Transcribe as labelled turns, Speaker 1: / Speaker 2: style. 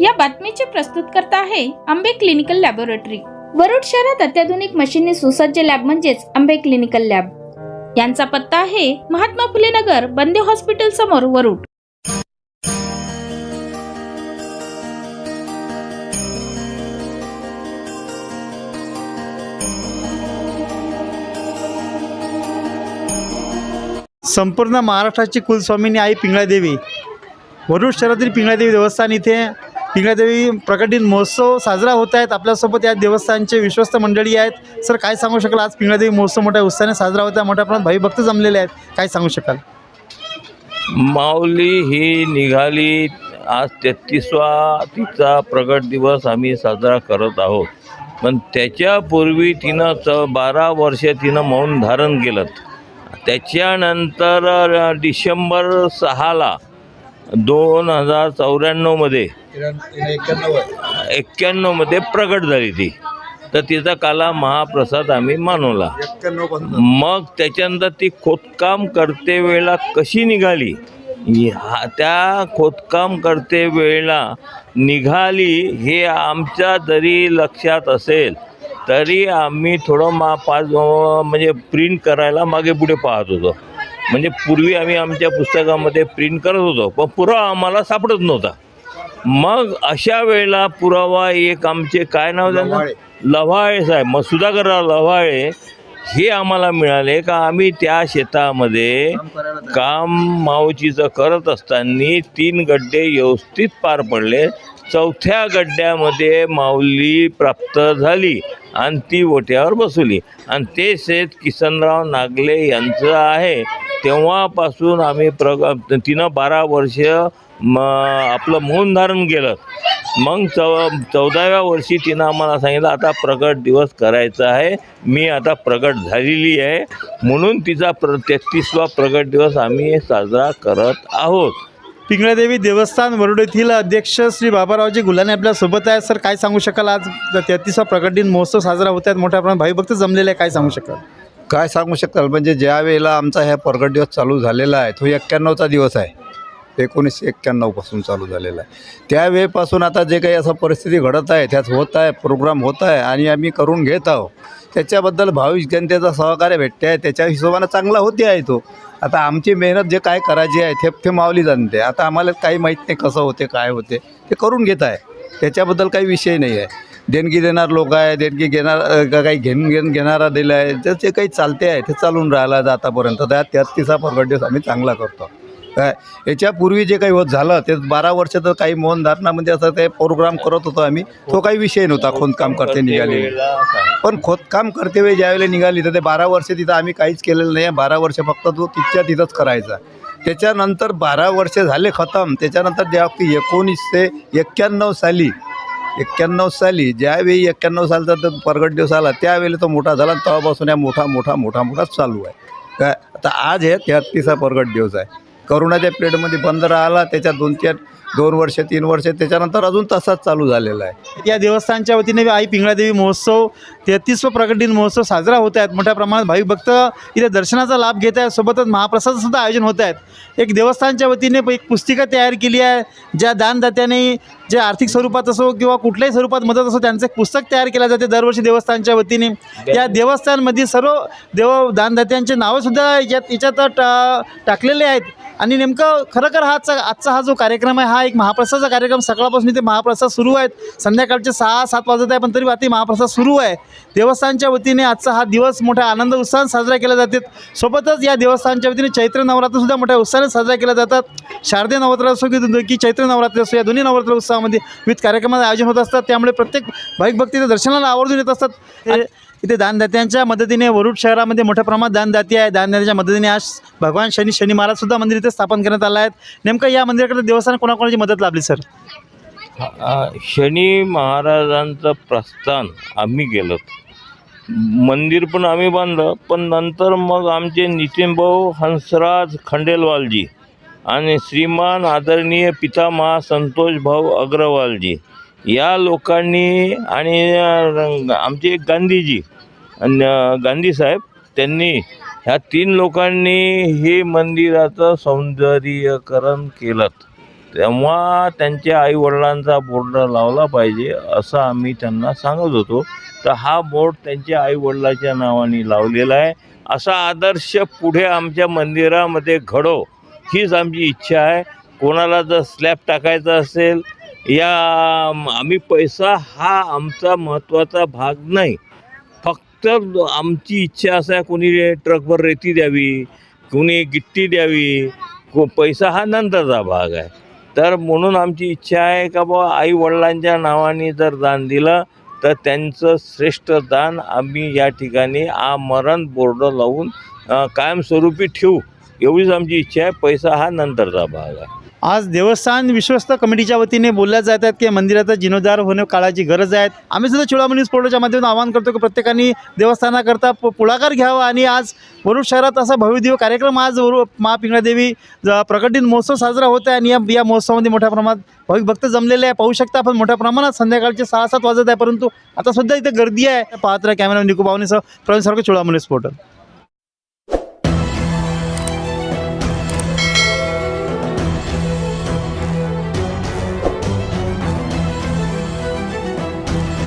Speaker 1: या बातमीचे प्रस्तुतकर्ता आहे आंबे क्लिनिकल लॅबोरेटरी. वरुड शहरात अत्याधुनिक मशीनने सुसज्ज लॅब म्हणजेच आंबे क्लिनिकल लॅब. यांचा पत्ता आहे महात्मा फुले नगर बंदे हॉस्पिटल समोर वरुड.
Speaker 2: संपूर्ण महाराष्ट्राची कुलस्वामिनी आई पिंगळादेवी. भरूड शहरातील पिंगळादेवी देवस्थान इथे पिंगळादेवी प्रकटीन महोत्सव साजरा होत आहेत. आपल्यासोबत या देवस्थानचे विश्वस्त मंडळी आहेत. सर काय सांगू शकाल? आज पिंगळादेवी महोत्सव मोठ्या उत्साहाने साजरा होता मोठ्या प्रमाणात भावी भक्त जमलेले आहेत. काय सांगू शकाल?
Speaker 3: माऊली ही निघाली. आज तेहतीसवा तिचा प्रगट दिवस आम्ही साजरा करत आहोत. पण त्याच्यापूर्वी तिनं च बारा वर्ष तिनं मौन धारण केलं. त्याच्यानंतर डिसेंबर सहाला दोन हजार चौऱ्याण्णवमध्ये एक्क्याण्णवमध्ये प्रगट झाली ती. तर तिचा काला महाप्रसाद आम्ही मानवला. मग त्याच्यानंतर ती खोदकाम करते वेळेला कशी निघाली? त्या खोदकाम करते वेळेला निघाली हे आमच्या जरी लक्षात असेल तरी आम्ही थोडं मा पाच म्हणजे प्रिंट करायला मागे पुढे पाहत होतो. म्हणजे पूर्वी आम्ही आमच्या पुस्तकामध्ये प्रिंट करत होतो पण पुरावा आम्हाला सापडत नव्हता. मग अशा वेळेला पुरावा एक आमचे काय नाव त्यांना लव्हाळे. साहेब. मग सुधाकरराव लव्हाळे हे आम्हाला मिळाले का आम्ही त्या शेतामध्ये काम मावचीचं करत असताना तीन गड्डे व्यवस्थित पार पडले. चौथ्या गड्ड्यामध्ये माऊली प्राप्त झाली आणि ती ओट्यावर बसवली. आणि ते शेत किसनराव नागले यांचं आहे. तेव्हापासून आम्ही प्रग तिनं बारा वर्ष म आपलं मौन धारण केलं. मग चौ चौदाव्या वर्षी तिनं आम्हाला सांगितलं आता प्रगट दिवस करायचा आहे. मी आता प्रगट झालेली आहे. म्हणून तिचा प्र तेहतीसवा प्रगट दिवस आम्ही साजरा करत आहोत.
Speaker 2: पिंगळादेवी देवस्थान वरुड येथील अध्यक्ष श्री बाबारावजी गुलाने आपल्यासोबत आहेत सर काय सांगू शकाल आज? तेहतीसवा प्रगट दिन महोत्सव साजरा होत आहेत. मोठ्या प्रमाणात भाईभक्त जमलेले आहे काय सांगू शकाल?
Speaker 4: काय सांगू शकाल? म्हणजे ज्या वेळेला आमचा ह्या परगट दिवस चालू झालेला आहे तो एक्क्याण्णवचा दिवस आहे. एकोणीसशे एक्क्याण्णवपासून चालू झालेला आहे. त्यावेळेपासून आता जे काही असं परिस्थिती घडत आहे त्यात होत आहे प्रोग्राम होत आहे आणि आम्ही करून घेत आहोत. त्याच्याबद्दल भाविक जनतेचा सहकार्य भेटते आहे त्याच्या हिशोबानं चांगला होते आहे तो. आता आमची मेहनत जे काय करायची आहे ते ते मावली जाणते आता आम्हाला काही माहीत नाही कसं होते काय होते ते करून घेत आहे. त्याच्याबद्दल काही विषय नाही आहे. देणगी देणार लोक आहे देणगी घेणार का काही घेऊन घेऊन घेणारा दिला आहे तर जे काही चालते आहे ते चालून राहिला आहे आतापर्यंत. त्या त्यात तिचा दिवस आम्ही चांगला करतो. काय? याच्यापूर्वी जे काही होत झालं ते बारा वर्ष तर काही मौन धारणामध्ये म्हणजे असं ते प्रोग्राम करत होतो आम्ही. तो काही विषय नव्हता खोदकाम करते निघाले. पण खोदकाम करते वेळी ज्यावेळेला निघाली तर ते बारा वर्ष तिथं आम्ही काहीच केलेलं नाही. आहे बारा वर्ष फक्त तो तिथच्या तिथंच करायचा. त्याच्यानंतर बारा वर्ष झाले खतम. त्याच्यानंतर ज्या एकोणीसशे एक्क्याण्णव साली एक्क्याण्णव साली ज्यावेळी एक्क्याण्णव सालचा तो प्रगट दिवस आला त्यावेळी तो मोठा झाला तेव्हापासून या मोठा मोठा मोठा मोठा चालू आहे. काय? आता आज हे तेहत्तीसा प्रगट दिवस आहे. करोनाच्या पिरियडमध्ये बंद राहिला त्याच्यात दोन चार दोन वर्ष तीन वर्ष त्याच्यानंतर अजून तसाच चालू झालेला आहे.
Speaker 2: या देवस्थानच्या वतीने आई पिंगळादेवी महोत्सव तेहतीसवा प्रकट दिन महोत्सव साजरा होत आहेत. मोठ्या प्रमाणात भाविक भक्त इथे दर्शनाचा लाभ घेत आहेत. सोबतच महाप्रसाद सुद्धा आयोजन होत आहेत. एक देवस्थानच्या वतीने एक पुस्तिका तयार केली आहे ज्या दानदात्याने जे आर्थिक स्वरूपात असो किंवा कुठल्याही स्वरूपात मदत असो त्यांचं एक पुस्तक तयार केलं जाते दरवर्षी देवस्थानच्या वतीने. या देवस्थानमध्ये सर्व देव दानदात्यांचे नावंसुद्धा याच्यात याच्यात टा टाकलेले आहेत. आणि नेमकं खरोखर हा आजचा आजचा हा जो कार्यक्रम आहे हा एक महाप्रसादाचा कार्यक्रम. सकाळपासून इथे महाप्रसाद सुरू आहेत. संध्याकाळचे सहा सात वाजत आहे पण तरी आता महाप्रसाद सुरू आहे. देवस्थानच्या वतीने आजचा हा दिवस मोठ्या आनंद उत्साहात साजरा केला जाते. सोबतच या देवस्थानच्या वतीने चैत्र नवरात्रसुद्धा मोठ्या उत्साहाने साजरा केल्या जातात. शारदीय नवरात्र असो की की चैत्र नवरात्र असो या दोन्ही नवरात्र उत्सवामध्ये विविध कार्यक्रमाचं आयोजन होत असतात. त्यामुळे प्रत्येक भाविक भक्ती दर्शनाला आवर्जून येत असतात. इथे दानदात्यांच्या मदतीने वरुड शहरामध्ये मोठ्या प्रमाणात दानदाती आहे दानदात्याच्या मदतीने आज भगवान शनी शनी महाराजसुद्धा मंदिर इथे स्थापन करण्यात आलं आहे नेमकं या मंदिराकडे देवस्थान कोणाकोणाची मदत लाभली सर?
Speaker 3: शनी महाराजांचं प्रस्थान आम्ही केलं. मंदिर पण आम्ही बांधलं पण नंतर मग आमचे नितीनभाऊ हंसराज खंडेलवालजी आणि श्रीमान आदरणीय पितामहा संतोष भाऊ अग्रवालजी या लोकांनी आणि आमचे गांधीजी गांधी साहेब त्यांनी ह्या तीन लोकांनी हे मंदिराचं सौंदर्यीकरण केलं. तेव्हा त्यांच्या आईवडिलांचा बोर्ड लावला पाहिजे असं आम्ही त्यांना सांगत होतो. तर हा बोर्ड त्यांच्या आईवडिलाच्या नावाने लावलेला आहे. असा आदर्श पुढे आमच्या मंदिरामध्ये घडो हीच आमची इच्छा आहे. कोणाला जर स्लॅब टाकायचा असेल या आम्ही पैसा हा आमचा महत्त्वाचा भाग नाही. फक्त आमची इच्छा असं आहे कोणी ट्रकभर रेती द्यावी कोणी गिट्टी द्यावी को पैसा हा नंतरचा भाग आहे. तर म्हणून आमची इच्छा आहे का बा आई वडिलांच्या नावाने जर दान दिलं तर त्यांचं श्रेष्ठ दान आम्ही या ठिकाणी आमरण बोर्ड लावून कायमस्वरूपी ठेवू. एवढीच आमची इच्छा आहे पैसा हा नंतरचा भाग आहे.
Speaker 2: आज देवस्थान विश्वस्त कमिटीच्या वतीने बोलल्या जात आहेत की मंदिराचा जीर्णोद्धार होणे काळाची गरज आहे. आम्ही सुद्धा चुडामणी स्पोर्टच्या माध्यमातून आवाहन करतो की प्रत्येकाने देवस्थानाकरता पुढाकार घ्यावा आणि आज वरुड शहरात असा भव्यदिव कार्यक्रम आज वरु महापिंगळादेवी ज- प्रकटीन महोत्सव साजरा होत आहे आणि या या महोत्सवामध्ये मोठ्या प्रमाणात भाविक भक्त जमलेले आहे. पाहू शकता आपण मोठ्या प्रमाणात संध्याकाळचे सहा सात वाजत आहे परंतु आता सुद्धा इथे गर्दी आहे. पाहत्र कॅमेरा निकू पाहुणेसह प्रवीण सारखं चुडामणी स्पोर्टर